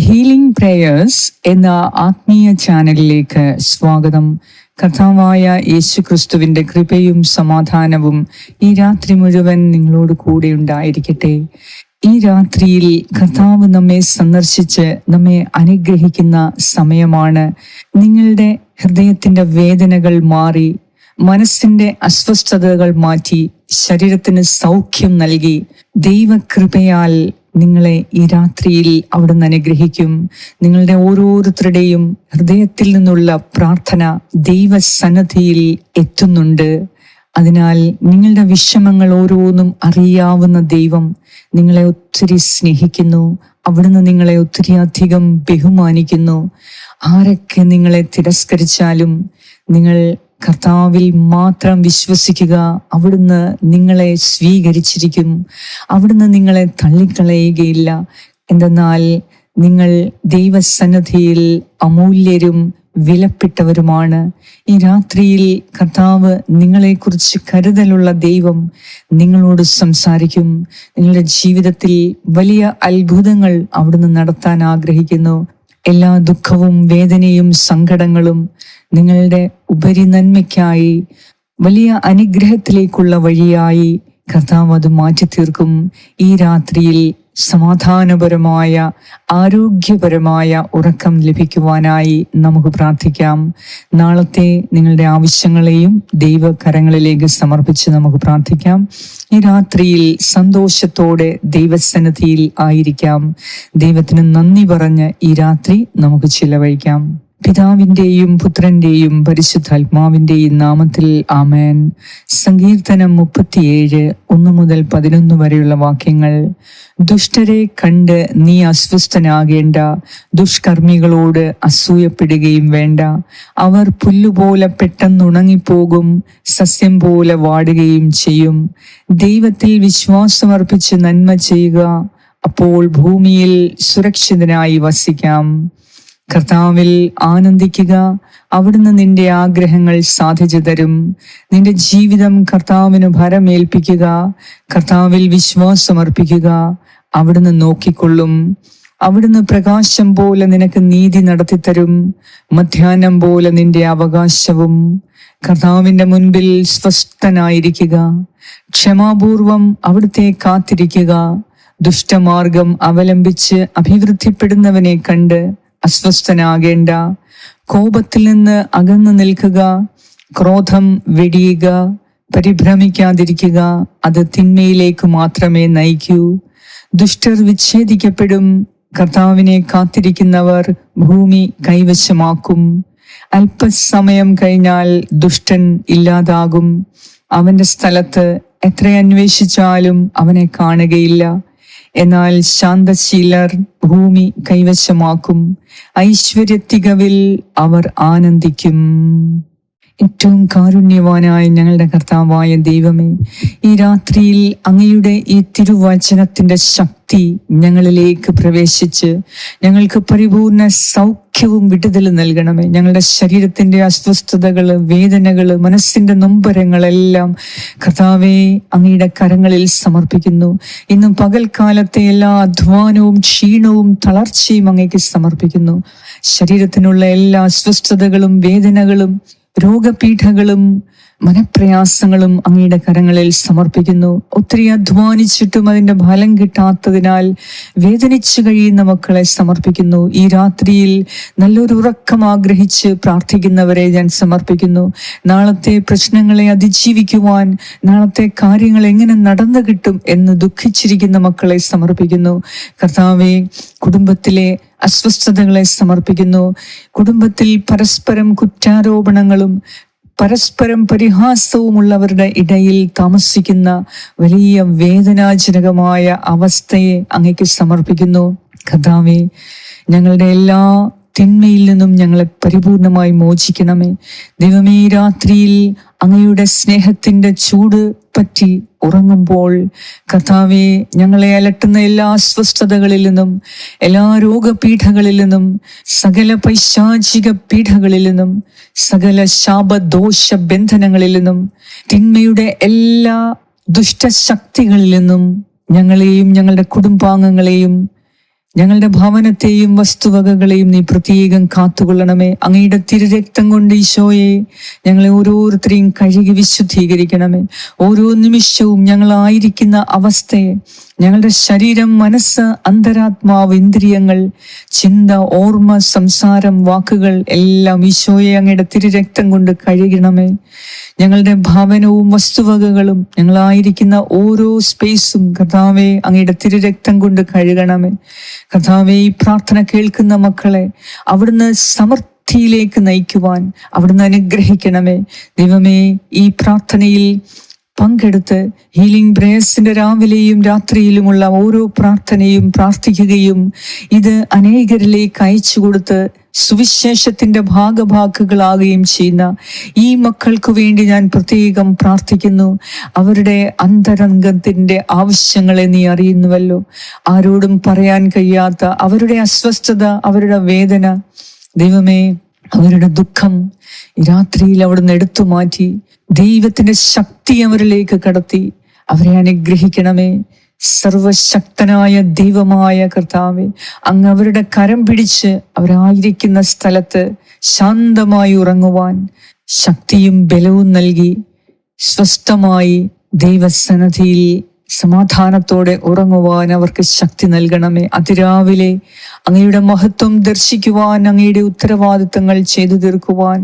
Healing prayers എന്ന ആത്മീയ ചാനലിലേക്ക് സ്വാഗതം. കഥാവായ യേശു ക്രിസ്തുവിന്റെ കൃപയും സമാധാനവും ഈ രാത്രി മുഴുവൻ നിങ്ങളോട് കൂടെ ഉണ്ടായിരിക്കട്ടെ. ഈ രാത്രിയിൽ കർത്താവ് നമ്മെ സന്ദർശിച്ച് നമ്മെ അനുഗ്രഹിക്കുന്ന സമയമാണ്. നിങ്ങളുടെ ഹൃദയത്തിന്റെ വേദനകൾ മാറി മനസ്സിന്റെ അസ്വസ്ഥതകൾ മാറ്റി ശരീരത്തിന് സൗഖ്യം നൽകി ദൈവകൃപയാൽ നിങ്ങളെ ഈ രാത്രിയിൽ അവിടുന്ന് അനുഗ്രഹിക്കും. നിങ്ങളുടെ ഓരോരുത്തരുടെയും ഹൃദയത്തിൽ നിന്നുള്ള പ്രാർത്ഥന ദൈവസന്നദ്ധിയിൽ എത്തുന്നുണ്ട്. അതിനാൽ നിങ്ങളുടെ വിഷമങ്ങൾ ഓരോന്നും അറിയാവുന്ന ദൈവം നിങ്ങളെ ഒത്തിരി സ്നേഹിക്കുന്നു. അവിടുന്ന് നിങ്ങളെ ഒത്തിരി അധികം ബഹുമാനിക്കുന്നു. ആരൊക്കെ നിങ്ങളെ തിരസ്കരിച്ചാലും നിങ്ങൾ കർത്താവിൽ മാത്രം വിശ്വസിക്കുക. അവിടുന്ന് നിങ്ങളെ സ്വീകരിച്ചിരിക്കും. അവിടുന്ന് നിങ്ങളെ തള്ളിക്കളയുകയില്ല. എന്തെന്നാൽ നിങ്ങൾ ദൈവസന്നദ്ധിയിൽ അമൂല്യരും വിലപ്പെട്ടവരുമാണ്. ഈ രാത്രിയിൽ കർത്താവ് നിങ്ങളെക്കുറിച്ച് കരുതലുള്ള ദൈവം നിങ്ങളോട് സംസാരിക്കും. നിങ്ങളുടെ ജീവിതത്തിൽ വലിയ അത്ഭുതങ്ങൾ അവിടുന്ന് നടത്താൻ ആഗ്രഹിക്കുന്നു. എല്ലാ ദുഃഖവും വേദനയും സങ്കടങ്ങളും നിങ്ങളുടെ ഉപരി നന്മയ്ക്കായി വലിയ അനുഗ്രഹത്തിലേക്കുള്ള വഴിയായി കർത്താവ് അത് മാറ്റി തീർക്കും ഈ രാത്രിയിൽ സമാധാനപരമായ ആരോഗ്യപരമായ ഉറക്കം ലഭിക്കുവാനായി നമുക്ക് പ്രാർത്ഥിക്കാം. നാളത്തെ നിങ്ങളുടെ ആവശ്യങ്ങളെയും ദൈവകരങ്ങളിലേക്ക് സമർപ്പിച്ച് നമുക്ക് പ്രാർത്ഥിക്കാം. ഈ രാത്രിയിൽ സന്തോഷത്തോടെ ദൈവസന്നിധിയിൽ ആയിരിക്കാം. ദൈവത്തിന് നന്ദി പറഞ്ഞ് ഈ രാത്രി നമുക്ക് ചിലവഴിക്കാം. പിതാവിന്റെയും പുത്രന്റെയും പരിശുദ്ധാത്മാവിന്റെയും നാമത്തിൽ ആമേൻ. സങ്കീർത്തനം മുപ്പത്തിയേഴ് ഒന്ന് മുതൽ പതിനൊന്ന് വരെയുള്ള വാക്യങ്ങൾ. ദുഷ്ടരെ കണ്ട് നീ അസ്വസ്ഥനാകേണ്ട ദുഷ്കർമ്മികളോട് അസൂയപ്പെടുകയും വേണ്ട. അവർ പുല്ലുപോലെ പെട്ടെന്നുണങ്ങിപ്പോകും സസ്യം പോലെ വാടുകയും ചെയ്യും. ദൈവത്തിൽ വിശ്വാസമർപ്പിച്ച് നന്മ ചെയ്യുക അപ്പോൾ ഭൂമിയിൽ സുരക്ഷിതനായി വസിക്കാം. കർത്താവിൽ ആനന്ദിക്കുക. അവിടുന്ന് നിന്റെ ആഗ്രഹങ്ങൾ സാധിച്ചു തരും. നിന്റെ ജീവിതം കർത്താവിന് ഭരമേൽപ്പിക്കുക. കർത്താവിൽ വിശ്വാസമർപ്പിക്കുക. അവിടുന്ന് നോക്കിക്കൊള്ളും. അവിടുന്ന് പ്രകാശം പോലെ നിനക്ക് നീതി നടത്തിത്തരും. മധ്യാഹ്നം പോലെ നിന്റെ അവകാശവും. കർത്താവിന്റെ മുൻപിൽ സ്വസ്ഥനായിരിക്കുക. ക്ഷമാപൂർവം അവിടുത്തെ കാത്തിരിക്കുക. ദുഷ്ടമാർഗം അവലംബിച്ച് അഭിവൃദ്ധിപ്പെടുന്നവനെ കണ്ട് അസ്വസ്ഥനാകേണ്ട. കോപത്തിൽ നിന്ന് അകന്നു നിൽക്കുക. ക്രോധം വെടിയുക. പരിഭ്രമിക്കാതിരിക്കുക. അത് തിന്മയിലേക്ക് മാത്രമേ നയിക്കൂ. ദുഷ്ടർ വിച്ഛേദിക്കപ്പെടും. കർത്താവിനെ കാത്തിരിക്കുന്നവർ ഭൂമി കൈവശമാക്കും. അല്പസമയം കഴിഞ്ഞാൽ ദുഷ്ടൻ ഇല്ലാതാകും. അവന്റെ സ്ഥലത്ത് എത്ര അന്വേഷിച്ചാലും അവനെ കാണുകയില്ല. എന്നാൽ ശാന്തശീലർ ഭൂമി കൈവശമാക്കും. ഐശ്വര്യത്തികവിൽ അവർ ആനന്ദിക്കും. ഏറ്റവും കാരുണ്യവാനായ ഞങ്ങളുടെ കർത്താവായ ദൈവമേ ഈ രാത്രിയിൽ അങ്ങയുടെ ഈ തിരുവചനത്തിന്റെ ശക്തി ഞങ്ങളിലേക്ക് പ്രവേശിച്ച് ഞങ്ങൾക്ക് പരിപൂർണ സൗഖ്യവും വിടുതൽ നൽകണമേ. ഞങ്ങളുടെ ശരീരത്തിന്റെ അസ്വസ്ഥതകൾ വേദനകൾ മനസ്സിന്റെ നൊമ്പരങ്ങളെല്ലാം കർത്താവെ അങ്ങയുടെ കരങ്ങളിൽ സമർപ്പിക്കുന്നു. ഇന്നും പകൽക്കാലത്തെ എല്ലാ അധ്വാനവും ക്ഷീണവും തളർച്ചയും അങ്ങേക്ക് സമർപ്പിക്കുന്നു. ശരീരത്തിനുള്ള എല്ലാ അസ്വസ്ഥതകളും വേദനകളും രോഗപീഠകളും മനപ്രയാസങ്ങളും അങ്ങയുടെ കരങ്ങളിൽ സമർപ്പിക്കുന്നു. ഒത്തിരി അധ്വാനിച്ചിട്ടും അതിന്റെ ഫലം കിട്ടാത്തതിനാൽ വേദനിച്ചു കഴിയുന്ന മക്കളെ സമർപ്പിക്കുന്നു. ഈ രാത്രിയിൽ നല്ലൊരു ഉറക്കം ആഗ്രഹിച്ച് പ്രാർത്ഥിക്കുന്നവരെ ഞാൻ സമർപ്പിക്കുന്നു. നാളത്തെ പ്രശ്നങ്ങളെ അതിജീവിക്കുവാൻ നാളത്തെ കാര്യങ്ങൾ എങ്ങനെ നടന്നു കിട്ടും എന്ന് ദുഃഖിച്ചിരിക്കുന്ന മക്കളെ സമർപ്പിക്കുന്നു. കർത്താവെ കുടുംബത്തിലെ അസ്വസ്ഥതകളെ സമർപ്പിക്കുന്നു. കുടുംബത്തിൽ പരസ്പരം കുറ്റാരോപണങ്ങളും പരസ്പരം പരിഹാസവുമുള്ളവരുടെ ഇടയിൽ താമസിക്കുന്ന വലിയ വേദനാജനകമായ അവസ്ഥയെ അങ്ങയ്ക്ക് സമർപ്പിക്കുന്നു. കഥാവെ ഞങ്ങളുടെ എല്ലാ തിന്മയിൽ നിന്നും ഞങ്ങളെ പരിപൂർണമായി മോചിക്കണമേ. ദൈവമേ രാത്രിയിൽ അങ്ങയുടെ സ്നേഹത്തിന്റെ ചൂട് പറ്റി ഉറങ്ങുമ്പോൾ കർത്താവെ ഞങ്ങളെ അലട്ടുന്ന എല്ലാ അസ്വസ്ഥതകളിൽ നിന്നും എല്ലാ രോഗപീഠകളിൽ നിന്നും സകല പൈശാചിക പീഠകളിൽ നിന്നും സകല ശാപദോഷ ബന്ധനങ്ങളിൽ നിന്നും തിന്മയുടെ എല്ലാ ദുഷ്ടശക്തികളിൽ നിന്നും ഞങ്ങളെയും ഞങ്ങളുടെ കുടുംബാംഗങ്ങളെയും ഞങ്ങളുടെ ഭവനത്തെയും വസ്തുവകകളെയും നീ പ്രത്യേകം കാത്തുകൊള്ളണമേ. അങ്ങയുടെ തിരുരക്തം കൊണ്ട് ഈശോയെ ഞങ്ങളെ ഓരോരുത്തരെയും കഴുകി വിശുദ്ധീകരിക്കണമേ. ഓരോ നിമിഷവും ഞങ്ങളായിരിക്കുന്ന അവസ്ഥയെ ഞങ്ങളുടെ ശരീരം മനസ്സ് അന്തരാത്മാവ് ഇന്ദ്രിയങ്ങൾ ചിന്ത ഓർമ്മ സംസാരം വാക്കുകൾ എല്ലാം ഈശോയെ അങ്ങയുടെ തിരുരക്തം കൊണ്ട് കഴുകണമേ. ഞങ്ങളുടെ ഭവനവും വസ്തുവകകളും ഞങ്ങളായിരിക്കുന്ന ഓരോ സ്പേസും കർത്താവെ അങ്ങയുടെ തിരുരക്തം കൊണ്ട് കഴുകണമേ. കർത്താവെ ഈ പ്രാർത്ഥന കേൾക്കുന്ന മക്കളെ അവിടുന്ന് സമൃദ്ധിയിലേക്ക് നയിക്കുവാൻ അവിടുന്ന് അനുഗ്രഹിക്കണമേ. ദൈവമേ ഈ പ്രാർത്ഥനയിൽ പങ്കെടുത്ത് ഹീലിംഗ് പ്രേയേഴ്സിന്റെ രാവിലെയും രാത്രിയിലുമുള്ള ഓരോ പ്രാർത്ഥനയും പ്രാർത്ഥിക്കുകയും ഇത് അനേകരിലേക്ക് അയച്ചു കൊടുത്ത് സുവിശേഷത്തിന്റെ ഭാഗഭാക്കുകളാകുകയും ചെയ്യുന്ന ഈ മക്കൾക്ക് വേണ്ടി ഞാൻ പ്രത്യേകം പ്രാർത്ഥിക്കുന്നു. അവരുടെ അന്തരംഗത്തിന്റെ ആവശ്യങ്ങളെ നീ അറിയുന്നുവല്ലോ. ആരോടും പറയാൻ കഴിയാത്ത അവരുടെ അസ്വസ്ഥത അവരുടെ വേദന. ദൈവമേ അവരുടെ ദുഃഖം രാത്രിയിൽ അവിടുന്ന് എടുത്തു മാറ്റി ദൈവത്തിന്റെ ശക്തി അവരിലേക്ക് കടത്തി അവരെ അനുഗ്രഹിക്കണമേ. സർവശക്തനായ ദൈവമായ കർത്താവെ അങ്ങ് അവരുടെ കരം പിടിച്ച് അവരായിരിക്കുന്ന സ്ഥലത്ത് ശാന്തമായി ഉറങ്ങുവാൻ ശക്തിയും ബലവും നൽകി സ്വസ്ഥമായി ദൈവസന്നധിയിൽ സമാധാനത്തോടെ ഉറങ്ങുവാൻ അവർക്ക് ശക്തി നൽകണമേ. അതിരാവിലെ അങ്ങയുടെ മഹത്വം ദർശിക്കുവാൻ അങ്ങയുടെ ഉത്തരവാദിത്തങ്ങൾ ചെയ്തു തീർക്കുവാൻ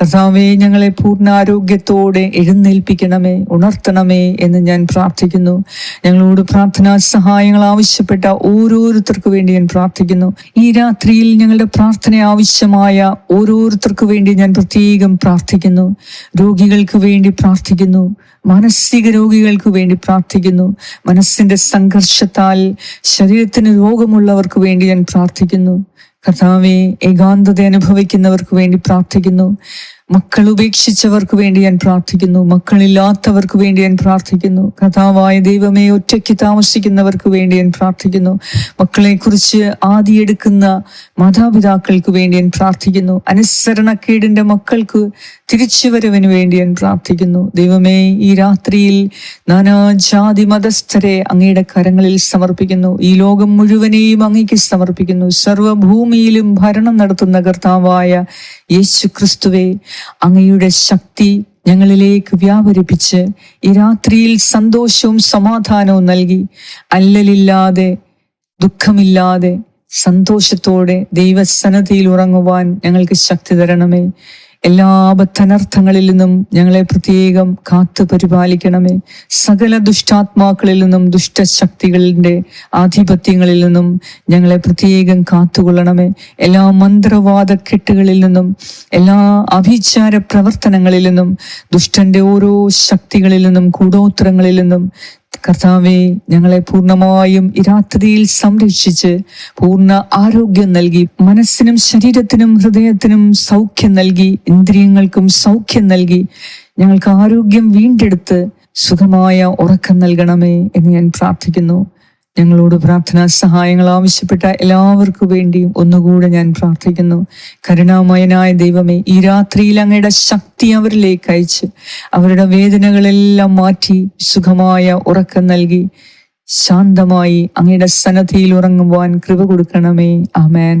കർത്താവെ ഞങ്ങളെ പൂർണാരോഗ്യത്തോടെ എഴുന്നേൽപ്പിക്കണമേ ഉണർത്തണമേ എന്ന് ഞാൻ പ്രാർത്ഥിക്കുന്നു. ഞങ്ങളോട് പ്രാർത്ഥനാ സഹായങ്ങൾ ആവശ്യപ്പെട്ട ഓരോരുത്തർക്കു വേണ്ടി ഞാൻ പ്രാർത്ഥിക്കുന്നു. ഈ രാത്രിയിൽ ഞങ്ങളുടെ പ്രാർത്ഥന ആവശ്യമായ ഓരോരുത്തർക്കു വേണ്ടി ഞാൻ പ്രത്യേകം പ്രാർത്ഥിക്കുന്നു. രോഗികൾക്ക് വേണ്ടി പ്രാർത്ഥിക്കുന്നു. മാനസിക രോഗികൾക്ക് വേണ്ടി പ്രാർത്ഥിക്കുന്നു. മനസ്സിന്റെ സംഘർഷത്താൽ ശരീരത്തിന് രോഗമുള്ളവർക്ക് വേണ്ടി ഞാൻ പ്രാർത്ഥിക്കുന്നു. കർത്താവെ ഏകാന്തത അനുഭവിക്കുന്നവർക്ക് വേണ്ടി പ്രാർത്ഥിക്കുന്നു. മക്കൾ ഉപേക്ഷിച്ചവർക്ക് വേണ്ടി ഞാൻ പ്രാർത്ഥിക്കുന്നു. മക്കളില്ലാത്തവർക്ക് വേണ്ടി ഞാൻ പ്രാർത്ഥിക്കുന്നു. കഥാവായ ദൈവമേ ഒറ്റയ്ക്ക് താമസിക്കുന്നവർക്ക് വേണ്ടി ഞാൻ പ്രാർത്ഥിക്കുന്നു. മക്കളെക്കുറിച്ച് ആദിയെടുക്കുന്ന മാതാപിതാക്കൾക്ക് വേണ്ടി ഞാൻ പ്രാർത്ഥിക്കുന്നു. അനുസരണക്കേടിന്റെ മക്കൾക്ക് തിരിച്ചുവരവിന് വേണ്ടി ഞാൻ പ്രാർത്ഥിക്കുന്നു. ദൈവമേ ഈ രാത്രിയിൽ നാനാജാതി മതസ്ഥരെ അങ്ങയുടെ കരങ്ങളിൽ സമർപ്പിക്കുന്നു. ഈ ലോകം മുഴുവനെയും അങ്ങേക്ക് സമർപ്പിക്കുന്നു. സർവഭൂമിയിലും ഭരണം നടത്തുന്ന കർത്താവായ യേശു ക്രിസ്തുവെ അങ്ങയുടെ ശക്തി ഞങ്ങളിലേക്ക് വ്യാപരിപ്പിച്ച് ഈ രാത്രിയിൽ സന്തോഷവും സമാധാനവും നൽകി അല്ലലില്ലാതെ ദുഃഖമില്ലാതെ സന്തോഷത്തോടെ ദൈവസന്നതിയിൽ ഉറങ്ങുവാൻ ഞങ്ങൾക്ക് ശക്തി തരണമേ. എല്ലാ ബദ്ധനർത്ഥങ്ങളിൽ നിന്നും ഞങ്ങളെ പ്രത്യേകം കാത്തു പരിപാലിക്കണമേ. സകല ദുഷ്ടാത്മാക്കളിൽ നിന്നും ദുഷ്ടശക്തികളുടെ ആധിപത്യങ്ങളിൽ നിന്നും ഞങ്ങളെ പ്രത്യേകം കാത്തുകൊള്ളണമേ. എല്ലാ മന്ത്രവാദ കെട്ടുകളിൽ നിന്നും എല്ലാ അഭിചാര പ്രവർത്തനങ്ങളിൽ നിന്നും ദുഷ്ടന്റെ ഓരോ ശക്തികളിൽ നിന്നും കൂടോത്രങ്ങളിൽ നിന്നും കർത്താവെ ഞങ്ങളെ പൂർണമായും ഈ രാത്രിയിൽ സംരക്ഷിച്ച് പൂർണ ആരോഗ്യം നൽകി മനസ്സിനും ശരീരത്തിനും ഹൃദയത്തിനും സൗഖ്യം നൽകി ഇന്ദ്രിയങ്ങൾക്കും സൗഖ്യം നൽകി ഞങ്ങൾക്ക് ആരോഗ്യം വീണ്ടെടുത്ത് സുഖമായ ഉറക്കം നൽകണമേ എന്ന് ഞാൻ പ്രാർത്ഥിക്കുന്നു. ഞങ്ങളോട് പ്രാർത്ഥനാ സഹായങ്ങൾ ആവശ്യപ്പെട്ട എല്ലാവർക്കു വേണ്ടിയും ഒന്നുകൂടെ ഞാൻ പ്രാർത്ഥിക്കുന്നു. കരുണാമയനായ ദൈവമേ ഈ രാത്രിയിൽ അങ്ങയുടെ ശക്തി അവരിലേക്ക് അയച്ച് അവരുടെ വേദനകളെല്ലാം മാറ്റി സുഖമായ ഉറക്കം നൽകി ശാന്തമായി അങ്ങയുടെ സന്നദ്ധിയിൽ ഉറങ്ങുവാൻ കൃപ കൊടുക്കണമേ. ആമേൻ.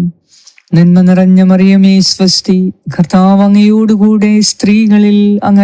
നന്മ നിറഞ്ഞ മറിയമേ സ്വസ്തി. കർത്താവ് അങ്ങയോടുകൂടെ സ്ത്രീകളിൽ അങ്ങ്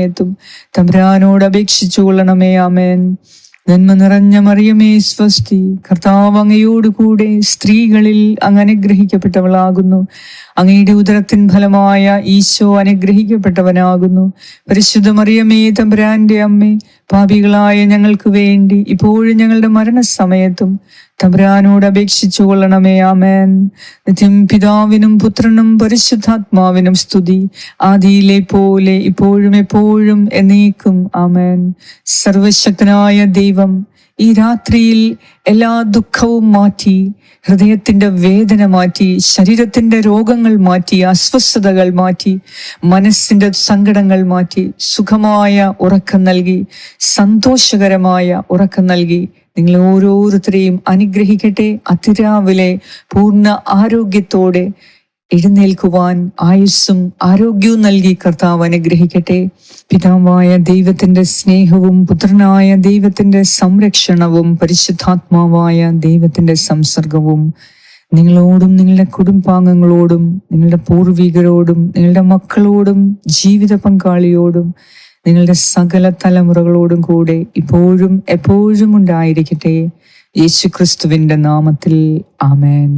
മരണസമയത്തും തമ്പുരാനോട് അപേക്ഷിച്ചു കൊള്ളണമേ ആമേൻ. നന്മ നിറഞ്ഞ മറിയമേ സ്വസ്തി. കർത്താവ് അങ്ങയോടുകൂടെ സ്ത്രീകളിൽ അങ്ങ് അനുഗ്രഹിക്കപ്പെട്ടവളാകുന്നു അങ്ങയുടെ ഉദരത്തിൻ ഫലമായ ഈശോ അനുഗ്രഹിക്കപ്പെട്ടവനാകുന്നു. പരിശുദ്ധ മറിയമേ തമ്പുരാന്റെ അമ്മേ പാപികളായ ഞങ്ങൾക്ക് വേണ്ടി ഇപ്പോഴും ഞങ്ങളുടെ മരണസമയത്തും തമ്പുരാനോട് അപേക്ഷിച്ചു കൊള്ളണമേ ആമേൻ. നിത്യം പിതാവിനും പുത്രനും പരിശുദ്ധാത്മാവിനും സ്തുതി. ആദിയിലെ പോലെ ഇപ്പോഴും എപ്പോഴും എന്നേക്കും ആമേൻ. സർവശക്തനായ ദൈവം ഈ രാത്രിയിൽ എല്ലാ ദുഃഖവും മാറ്റി ഹൃദയത്തിന്റെ വേദന മാറ്റി ശരീരത്തിന്റെ രോഗങ്ങൾ മാറ്റി അസ്വസ്ഥതകൾ മാറ്റി മനസ്സിന്റെ സങ്കടങ്ങൾ മാറ്റി സുഖമായ ഉറക്കം നൽകി സന്തോഷകരമായ ഉറക്കം നൽകി നിങ്ങൾ ഓരോരുത്തരെയും അനുഗ്രഹിക്കട്ടെ. അതിരാവിലെ പൂർണ ആരോഗ്യത്തോടെ എഴുന്നേൽക്കുവാൻ ആയുസ്സും ആരോഗ്യവും നൽകി കർത്താവ് അനുഗ്രഹിക്കട്ടെ. പിതാവായ ദൈവത്തിന്റെ സ്നേഹവും പുത്രനായ ദൈവത്തിന്റെ സംരക്ഷണവും പരിശുദ്ധാത്മാവായ ദൈവത്തിന്റെ സംസർഗവും നിങ്ങളോടും നിങ്ങളുടെ കുടുംബാംഗങ്ങളോടും നിങ്ങളുടെ പൂർവികരോടും നിങ്ങളുടെ മക്കളോടും ജീവിത പങ്കാളിയോടും നിങ്ങളുടെ സകല തലമുറകളോടും കൂടെ ഇപ്പോഴും എപ്പോഴും ഉണ്ടായിരിക്കട്ടെ. യേശുക്രിസ്തുവിന്റെ നാമത്തിൽ ആമേൻ.